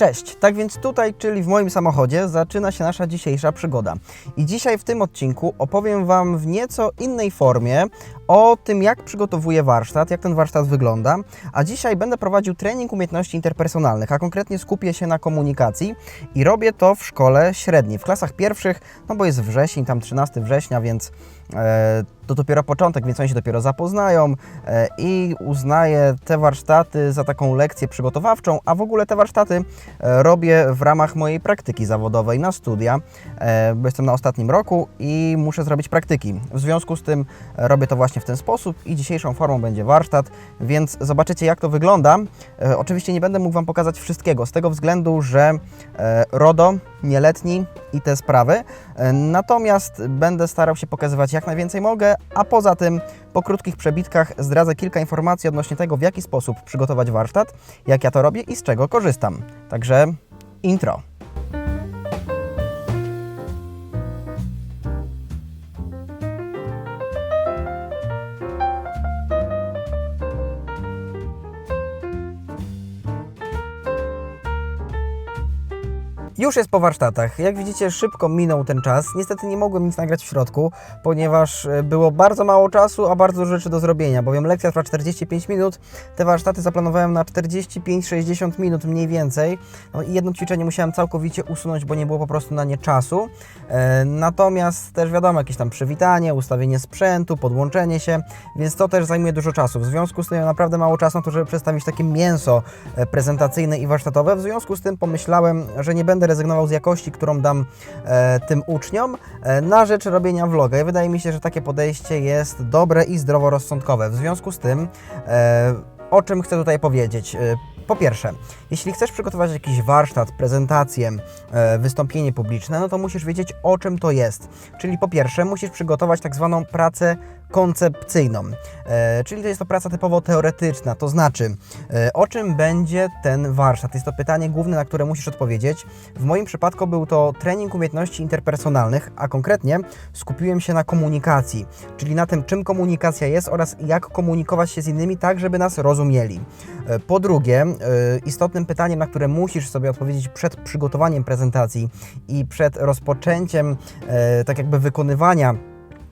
Cześć, tak więc tutaj, czyli w moim samochodzie, zaczyna się nasza dzisiejsza przygoda. I dzisiaj w tym odcinku opowiem Wam w nieco innej formie o tym, jak przygotowuję warsztat, jak ten warsztat wygląda. A dzisiaj będę prowadził trening umiejętności interpersonalnych, a konkretnie skupię się na komunikacji i robię to w szkole średniej, w klasach pierwszych, no bo jest wrzesień, tam 13 września, więc to dopiero początek, więc oni się dopiero zapoznają e, i uznaję te warsztaty za taką lekcję przygotowawczą, a w ogóle te warsztaty e, robię w ramach mojej praktyki zawodowej na studia, e, bo jestem na ostatnim roku i muszę zrobić praktyki. W związku z tym e, robię to właśnie w ten sposób i dzisiejszą formą będzie warsztat, więc zobaczycie jak to wygląda. E, Oczywiście nie będę mógł Wam pokazać wszystkiego, z tego względu, że e, RODO, nieletni i te sprawy, E, natomiast będę starał się pokazywać jak najwięcej mogę, a poza tym po krótkich przebitkach zdradzę kilka informacji odnośnie tego, w jaki sposób przygotować warsztat, jak ja to robię i z czego korzystam. Także intro. Już jest po warsztatach. Jak widzicie, szybko minął ten czas. Niestety nie mogłem nic nagrać w środku, ponieważ e, było bardzo mało czasu, a bardzo dużo rzeczy do zrobienia, bowiem lekcja trwa 45 minut. Te warsztaty zaplanowałem na 45-60 minut mniej więcej. No i jedno ćwiczenie musiałem całkowicie usunąć, bo nie było po prostu na nie czasu. E, natomiast też wiadomo, jakieś tam przywitanie, ustawienie sprzętu, podłączenie się, więc to też zajmuje dużo czasu. W związku z tym naprawdę mało czasu na to, żeby przedstawić takie mięso e, prezentacyjne i warsztatowe. W związku z tym pomyślałem, że nie będę rezygnował z jakości, którą dam e, tym uczniom, e, na rzecz robienia vloga. I wydaje mi się, że takie podejście jest dobre i zdroworozsądkowe. W związku z tym, e, o czym chcę tutaj powiedzieć? E, po pierwsze, jeśli chcesz przygotować jakiś warsztat, prezentację, e, wystąpienie publiczne, no to musisz wiedzieć, o czym to jest. Czyli po pierwsze, musisz przygotować tak zwaną pracę koncepcyjną, e, czyli to jest to praca typowo teoretyczna, to znaczy, e, o czym będzie ten warsztat? Jest to pytanie główne, na które musisz odpowiedzieć. W moim przypadku był to trening umiejętności interpersonalnych, a konkretnie skupiłem się na komunikacji, czyli na tym, czym komunikacja jest oraz jak komunikować się z innymi tak, żeby nas rozumieli. E, Po drugie, istotnym pytaniem, na które musisz sobie odpowiedzieć przed przygotowaniem prezentacji i przed rozpoczęciem tak jakby wykonywania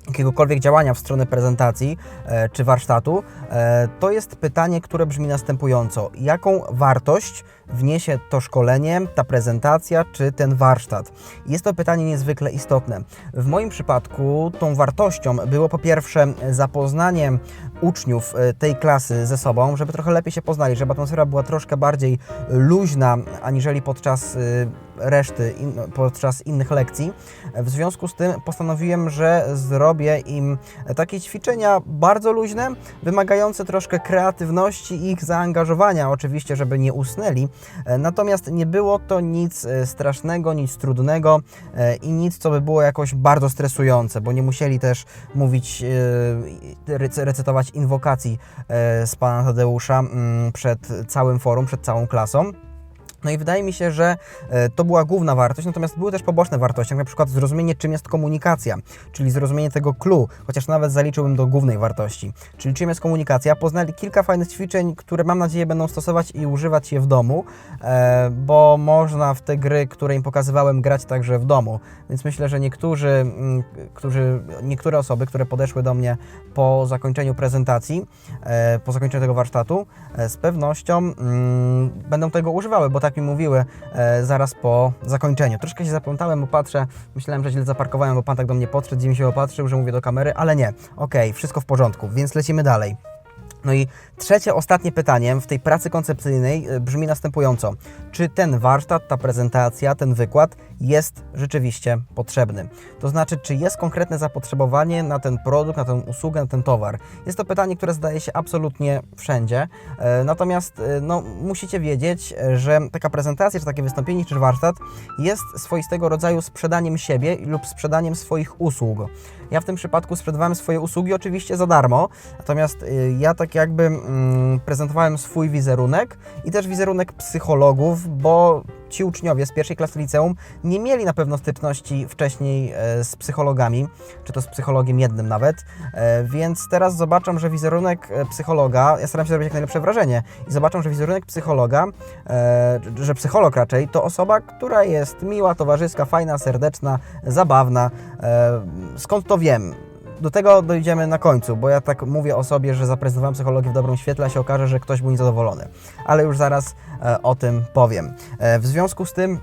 jakiegokolwiek działania w stronę prezentacji e, czy warsztatu, e, to jest pytanie, które brzmi następująco. Jaką wartość wniesie to szkolenie, ta prezentacja czy ten warsztat? Jest to pytanie niezwykle istotne. W moim przypadku tą wartością było po pierwsze zapoznanie uczniów e, tej klasy ze sobą, żeby trochę lepiej się poznali, żeby atmosfera była troszkę bardziej luźna, aniżeli podczas e, reszty, in, podczas innych lekcji. W związku z tym postanowiłem, że zrobię im takie ćwiczenia bardzo luźne, wymagające troszkę kreatywności i ich zaangażowania, oczywiście, żeby nie usnęli. E, Natomiast nie było to nic e, strasznego, nic trudnego e, i nic, co by było jakoś bardzo stresujące, bo nie musieli też mówić, recytować inwokacji z pana Tadeusza mm, przed całym forum, przed całą klasą. No i wydaje mi się, że e, to była główna wartość, natomiast były też poboczne wartości, jak na przykład zrozumienie, czym jest komunikacja, czyli zrozumienie tego clue, chociaż nawet zaliczyłbym do głównej wartości, czyli czym jest komunikacja. Poznali kilka fajnych ćwiczeń, które mam nadzieję będą stosować i używać je w domu, e, bo można w te gry, które im pokazywałem, grać także w domu. Więc myślę, że niektórzy, mm, którzy, niektóre osoby, które podeszły do mnie po zakończeniu prezentacji, e, po zakończeniu tego warsztatu, z pewnością mm, będą tego używały, bo tak mi mówiły e, zaraz po zakończeniu. Troszkę się zaplątałem, bo patrzę, myślałem, że źle zaparkowałem, bo pan tak do mnie podszedł, dziwnie się opatrzył, że mówię do kamery, ale nie. Okej, wszystko w porządku, więc lecimy dalej. No i trzecie, ostatnie pytanie w tej pracy koncepcyjnej y, brzmi następująco. Czy ten warsztat, ta prezentacja, ten wykład jest rzeczywiście potrzebny? To znaczy, czy jest konkretne zapotrzebowanie na ten produkt, na tę usługę, na ten towar? Jest to pytanie, które zdaje się absolutnie wszędzie. E, Natomiast e, no, musicie wiedzieć, e, że taka prezentacja, czy takie wystąpienie, czy warsztat jest swoistego rodzaju sprzedaniem siebie lub sprzedaniem swoich usług. Ja w tym przypadku sprzedawałem swoje usługi oczywiście za darmo, natomiast y, ja tak jakby mm, prezentowałem swój wizerunek i też wizerunek psychologów, bo ci uczniowie z pierwszej klasy liceum nie mieli na pewno styczności wcześniej e, z psychologami, czy to z psychologiem jednym nawet, e, więc teraz zobaczą, że wizerunek e, psychologa, ja staram się zrobić jak najlepsze wrażenie, i zobaczą, że wizerunek psychologa, że psycholog raczej, to osoba, która jest miła, towarzyska, fajna, serdeczna, zabawna. Skąd to wiem? Do tego dojdziemy na końcu, bo ja tak mówię o sobie, że zaprezentowałem psychologię w dobrym świetle, a się okaże, że ktoś był niezadowolony. Ale już zaraz e, o tym powiem. E, w związku z tym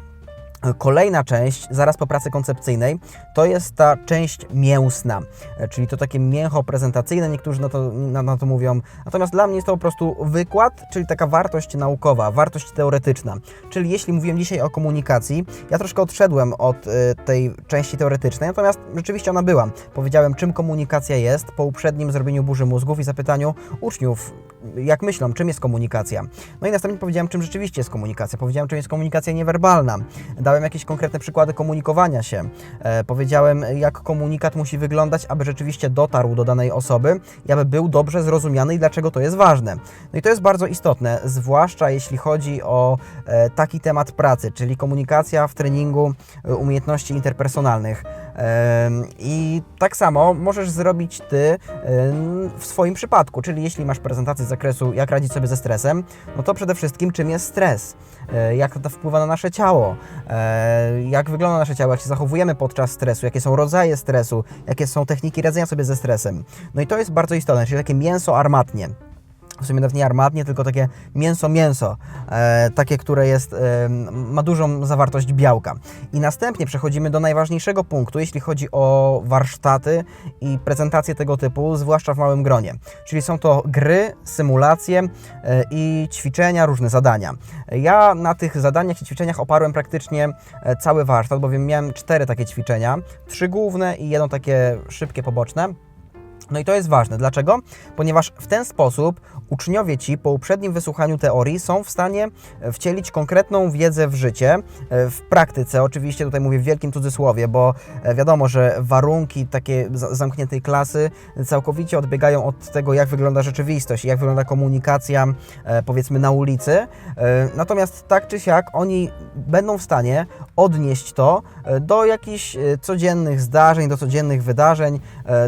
Kolejna część, zaraz po pracy koncepcyjnej, to jest ta część mięsna, e, czyli to takie mięcho prezentacyjne, niektórzy na to, na, na to mówią. Natomiast dla mnie jest to po prostu wykład, czyli taka wartość naukowa, wartość teoretyczna. Czyli jeśli mówiłem dzisiaj o komunikacji, ja troszkę odszedłem od y, tej części teoretycznej, natomiast rzeczywiście ona była. Powiedziałem, czym komunikacja jest po uprzednim zrobieniu burzy mózgów i zapytaniu uczniów, jak myślą, czym jest komunikacja. No i następnie powiedziałem, czym rzeczywiście jest komunikacja. Powiedziałem, czym jest komunikacja niewerbalna. Dałem jakieś konkretne przykłady komunikowania się. E, powiedziałem, jak komunikat musi wyglądać, aby rzeczywiście dotarł do danej osoby i aby był dobrze zrozumiany i dlaczego to jest ważne. No i to jest bardzo istotne, zwłaszcza jeśli chodzi o e, taki temat pracy, czyli komunikacja w treningu e, umiejętności interpersonalnych. I tak samo możesz zrobić Ty w swoim przypadku, czyli jeśli masz prezentację z zakresu jak radzić sobie ze stresem, no to przede wszystkim czym jest stres, E, jak to wpływa na nasze ciało, e, jak wygląda nasze ciało, jak się zachowujemy podczas stresu, jakie są rodzaje stresu, jakie są techniki radzenia sobie ze stresem. No i to jest bardzo istotne, czyli takie mięso armatnie w sumie nawet nie armatnie, tylko takie mięso-mięso, e, takie, które jest, e, ma dużą zawartość białka. I następnie przechodzimy do najważniejszego punktu, jeśli chodzi o warsztaty i prezentacje tego typu, zwłaszcza w małym gronie. Czyli są to gry, symulacje e, i ćwiczenia, różne zadania. Ja na tych zadaniach i ćwiczeniach oparłem praktycznie e, cały warsztat, bowiem miałem cztery takie ćwiczenia, trzy główne i jedno takie szybkie, poboczne. No i to jest ważne. Dlaczego? Ponieważ w ten sposób uczniowie ci po uprzednim wysłuchaniu teorii są w stanie e, wcielić konkretną wiedzę w życie, e, w praktyce. Oczywiście tutaj mówię w wielkim cudzysłowie, bo e, wiadomo, że warunki takiej za- zamkniętej klasy całkowicie odbiegają od tego, jak wygląda rzeczywistość, jak wygląda komunikacja, powiedzmy, na ulicy. Natomiast tak czy siak oni będą w stanie odnieść to do jakichś codziennych zdarzeń, do codziennych wydarzeń,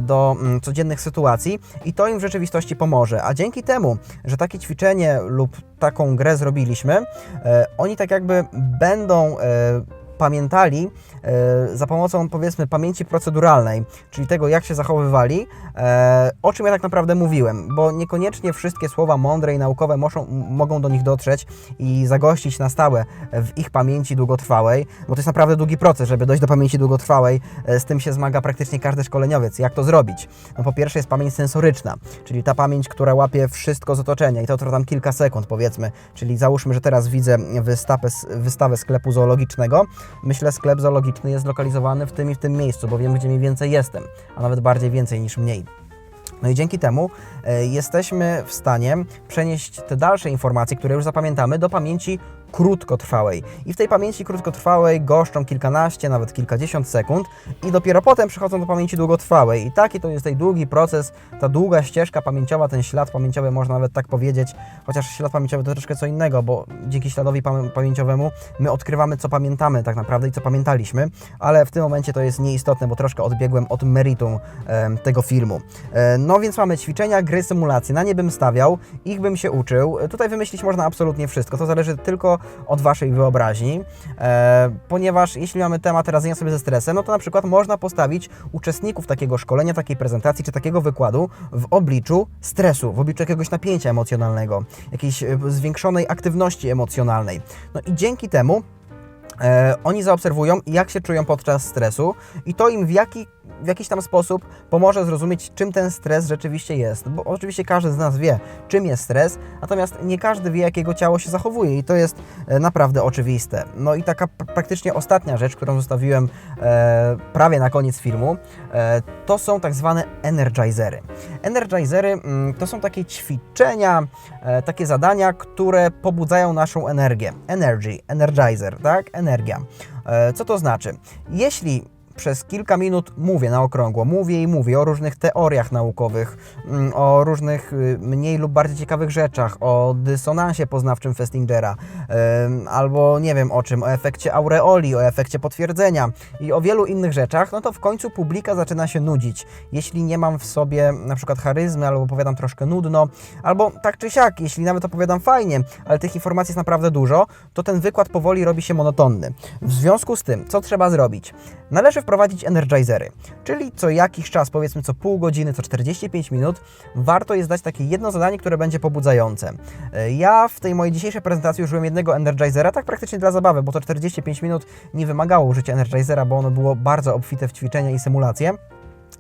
do mm, codziennych sytuacji i to im w rzeczywistości pomoże. A dzięki temu, że takie ćwiczenie lub taką grę zrobiliśmy, e, oni tak jakby będą e, pamiętali e, za pomocą powiedzmy pamięci proceduralnej, czyli tego jak się zachowywali, e, o czym ja tak naprawdę mówiłem, bo niekoniecznie wszystkie słowa mądre i naukowe muszą, mogą do nich dotrzeć i zagościć na stałe w ich pamięci długotrwałej, bo to jest naprawdę długi proces, żeby dojść do pamięci długotrwałej, e, z tym się zmaga praktycznie każdy szkoleniowiec. Jak to zrobić? No po pierwsze jest pamięć sensoryczna, czyli ta pamięć, która łapie wszystko z otoczenia i to trwa tam kilka sekund powiedzmy, czyli załóżmy, że teraz widzę wystawę, wystawę sklepu zoologicznego, myślę, sklep zoologiczny jest zlokalizowany w tym i w tym miejscu, bo wiem, gdzie mniej więcej jestem, a nawet bardziej więcej niż mniej. No i dzięki temu e, jesteśmy w stanie przenieść te dalsze informacje, które już zapamiętamy, do pamięci krótkotrwałej. I w tej pamięci krótkotrwałej goszczą kilkanaście, nawet kilkadziesiąt sekund i dopiero potem przechodzą do pamięci długotrwałej. I taki to jest tej długi proces, ta długa ścieżka pamięciowa, ten ślad pamięciowy, można nawet tak powiedzieć, chociaż ślad pamięciowy to troszkę co innego, bo dzięki śladowi pamię- pamięciowemu my odkrywamy, co pamiętamy tak naprawdę i co pamiętaliśmy, ale w tym momencie to jest nieistotne, bo troszkę odbiegłem od meritum em, tego filmu. E, no więc mamy ćwiczenia, gry, symulacje. Na nie bym stawiał, ich bym się uczył. E, Tutaj wymyślić można absolutnie wszystko. To zależy tylko od Waszej wyobraźni, e, ponieważ jeśli mamy temat radzenia sobie ze stresem, no to na przykład można postawić uczestników takiego szkolenia, takiej prezentacji czy takiego wykładu w obliczu stresu, w obliczu jakiegoś napięcia emocjonalnego, jakiejś e, zwiększonej aktywności emocjonalnej. No i dzięki temu E, oni zaobserwują, jak się czują podczas stresu, i to im w, jaki, w jakiś tam sposób pomoże zrozumieć, czym ten stres rzeczywiście jest. Bo oczywiście każdy z nas wie, czym jest stres, natomiast nie każdy wie, jak jego ciało się zachowuje, i to jest e, naprawdę oczywiste. No i taka pr- praktycznie ostatnia rzecz, którą zostawiłem e, prawie na koniec filmu, e, to są tak zwane energizery. Energizery mm, to są takie ćwiczenia, e, takie zadania, które pobudzają naszą energię. Energy, energizer, tak? Energia. E, co to znaczy? Jeśli przez kilka minut mówię na okrągło, mówię i mówię o różnych teoriach naukowych, mm, o różnych y, mniej lub bardziej ciekawych rzeczach, o dysonansie poznawczym Festingera, albo nie wiem o czym, o efekcie aureoli, o efekcie potwierdzenia i o wielu innych rzeczach, no to w końcu publika zaczyna się nudzić. Jeśli nie mam w sobie na przykład charyzmy, albo opowiadam troszkę nudno, albo tak czy siak, jeśli nawet opowiadam fajnie, ale tych informacji jest naprawdę dużo, to ten wykład powoli robi się monotonny. W związku z tym, co trzeba zrobić? Należy wprowadzić energizery, czyli co jakiś czas, powiedzmy co pół godziny, co 45 minut, warto jest dać takie jedno zadanie, które będzie pobudzające. E, Ja w tej mojej dzisiejszej prezentacji użyłem jednego energizera, tak praktycznie dla zabawy, bo to 45 minut nie wymagało użycia energizera, bo ono było bardzo obfite w ćwiczenia i symulacje.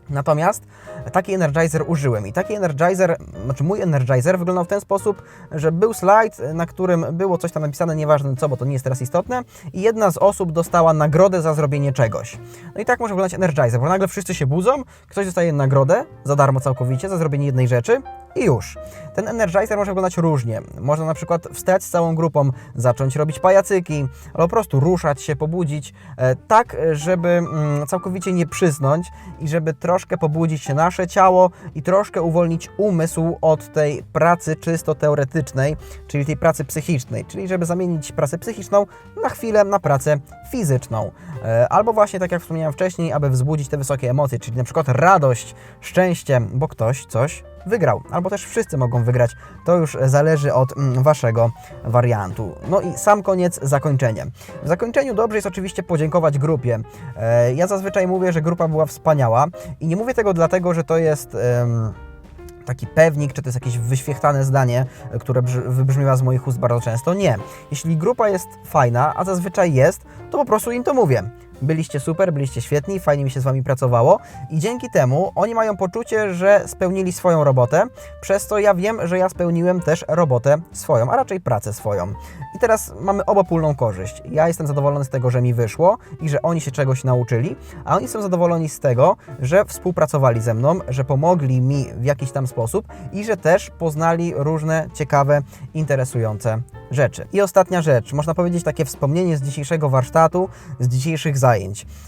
Natomiast taki energizer użyłem i taki energizer, znaczy mój energizer wyglądał w ten sposób, że był slajd, na którym było coś tam napisane, nieważne co, bo to nie jest teraz istotne i jedna z osób dostała nagrodę za zrobienie czegoś. No i tak może wyglądać energizer, bo nagle wszyscy się budzą, ktoś dostaje nagrodę za darmo całkowicie za zrobienie jednej rzeczy i już. Ten energizer może wyglądać różnie. Można na przykład wstać z całą grupą, zacząć robić pajacyki, albo po prostu ruszać się, pobudzić, e, tak, żeby mm, całkowicie nie przysnąć i żeby troszkę pobudzić się nasze ciało i troszkę uwolnić umysł od tej pracy czysto teoretycznej, czyli tej pracy psychicznej, czyli żeby zamienić pracę psychiczną na chwilę na pracę fizyczną. E, Albo właśnie, tak jak wspomniałem wcześniej, aby wzbudzić te wysokie emocje, czyli na przykład radość, szczęście, bo ktoś coś wygrał, albo też wszyscy mogą wygrać. To już zależy od mm, Waszego wariantu. No i sam koniec, zakończenie. W zakończeniu dobrze jest oczywiście podziękować grupie. E, Ja zazwyczaj mówię, że grupa była wspaniała i nie mówię tego dlatego, że to jest... taki pewnik, czy to jest jakieś wyświechtane zdanie, które brz- wybrzmiewa z moich ust bardzo często. Nie. Jeśli grupa jest fajna, a zazwyczaj jest, to po prostu im to mówię. Byliście super, byliście świetni, fajnie mi się z Wami pracowało i dzięki temu oni mają poczucie, że spełnili swoją robotę, przez co ja wiem, że ja spełniłem też robotę swoją, a raczej pracę swoją. I teraz mamy obopólną korzyść. Ja jestem zadowolony z tego, że mi wyszło i że oni się czegoś nauczyli, a oni są zadowoleni z tego, że współpracowali ze mną, że pomogli mi w jakiś tam sposób i że też poznali różne ciekawe, interesujące rzeczy. I ostatnia rzecz, można powiedzieć takie wspomnienie z dzisiejszego warsztatu, z dzisiejszych zajęć.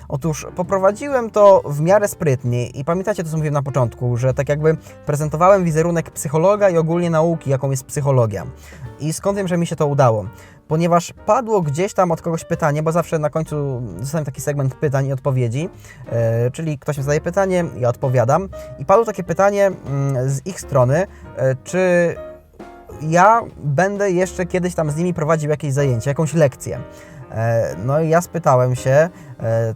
Otóż poprowadziłem to w miarę sprytnie i pamiętacie to, co mówiłem na początku, że tak jakby prezentowałem wizerunek psychologa i ogólnie nauki, jaką jest psychologia. I skąd wiem, że mi się to udało? Ponieważ padło gdzieś tam od kogoś pytanie, bo zawsze na końcu zostawiam taki segment pytań i odpowiedzi, e, czyli ktoś mi zadaje pytanie, ja odpowiadam. I padło takie pytanie mm, z ich strony, e, czy ja będę jeszcze kiedyś tam z nimi prowadził jakieś zajęcie, jakąś lekcję. E, No i ja spytałem się,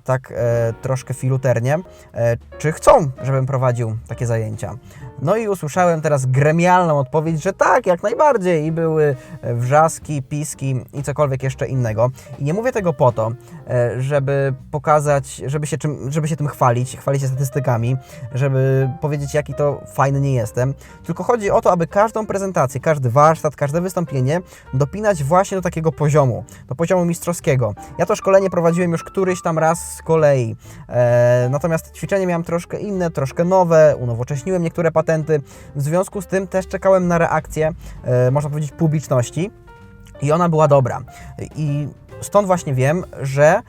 tak e, troszkę filuternie, e, czy chcą, żebym prowadził takie zajęcia. No i usłyszałem teraz gremialną odpowiedź, że tak, jak najbardziej. I były e, wrzaski, piski i cokolwiek jeszcze innego. I nie mówię tego po to, e, żeby pokazać, żeby się, czym, żeby się tym chwalić, chwalić się statystykami, żeby powiedzieć, jaki to fajny nie jestem. Tylko chodzi o to, aby każdą prezentację, każdy warsztat, każde wystąpienie dopinać właśnie do takiego poziomu, do poziomu mistrzowskiego. Ja to szkolenie prowadziłem już któryś tam raz z kolei. E, natomiast ćwiczenie miałem troszkę inne, troszkę nowe, unowocześniłem niektóre patenty. W związku z tym też czekałem na reakcję, e, można powiedzieć, publiczności. I ona była dobra. I stąd właśnie wiem, że e,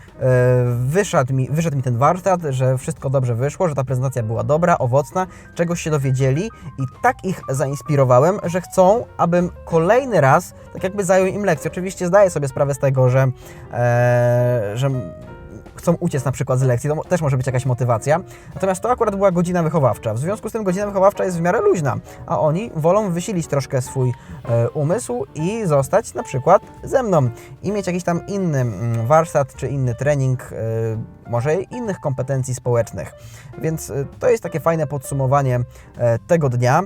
wyszedł mi, wyszedł mi ten warsztat, że wszystko dobrze wyszło, że ta prezentacja była dobra, owocna, czegoś się dowiedzieli i tak ich zainspirowałem, że chcą, abym kolejny raz tak jakby zajął im lekcję. Oczywiście zdaję sobie sprawę z tego, że, e, że chcą uciec na przykład z lekcji, to też może być jakaś motywacja. Natomiast to akurat była godzina wychowawcza. W związku z tym godzina wychowawcza jest w miarę luźna, a oni wolą wysilić troszkę swój e, umysł i zostać na przykład ze mną i mieć jakiś tam inny mm, warsztat czy inny trening, e, może innych kompetencji społecznych. Więc e, to jest takie fajne podsumowanie e, tego dnia.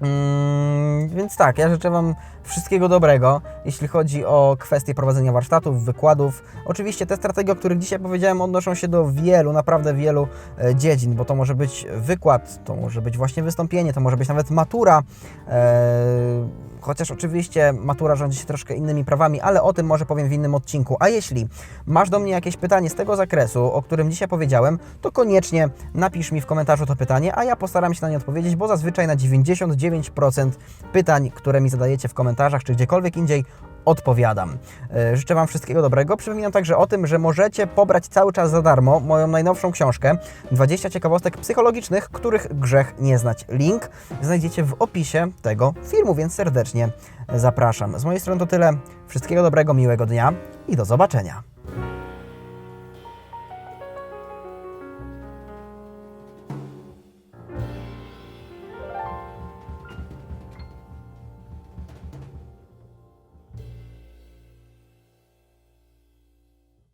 Mm, więc tak, ja życzę Wam wszystkiego dobrego, jeśli chodzi o kwestie prowadzenia warsztatów, wykładów. Oczywiście te strategie, o których dzisiaj powiedziałem, odnoszą się do wielu, naprawdę wielu e, dziedzin, bo to może być wykład, to może być właśnie wystąpienie, to może być nawet matura. E, Chociaż oczywiście matura rządzi się troszkę innymi prawami, ale o tym może powiem w innym odcinku. A jeśli masz do mnie jakieś pytanie z tego zakresu, o którym dzisiaj powiedziałem, to koniecznie napisz mi w komentarzu to pytanie, a ja postaram się na nie odpowiedzieć, bo zazwyczaj na 99% pytań, które mi zadajecie w komentarzach czy gdziekolwiek indziej, odpowiadam. E, Życzę Wam wszystkiego dobrego. Przypominam także o tym, że możecie pobrać cały czas za darmo moją najnowszą książkę 20 ciekawostek psychologicznych, których grzech nie znać. Link znajdziecie w opisie tego filmu, więc serdecznie zapraszam. Z mojej strony to tyle. Wszystkiego dobrego, miłego dnia i do zobaczenia.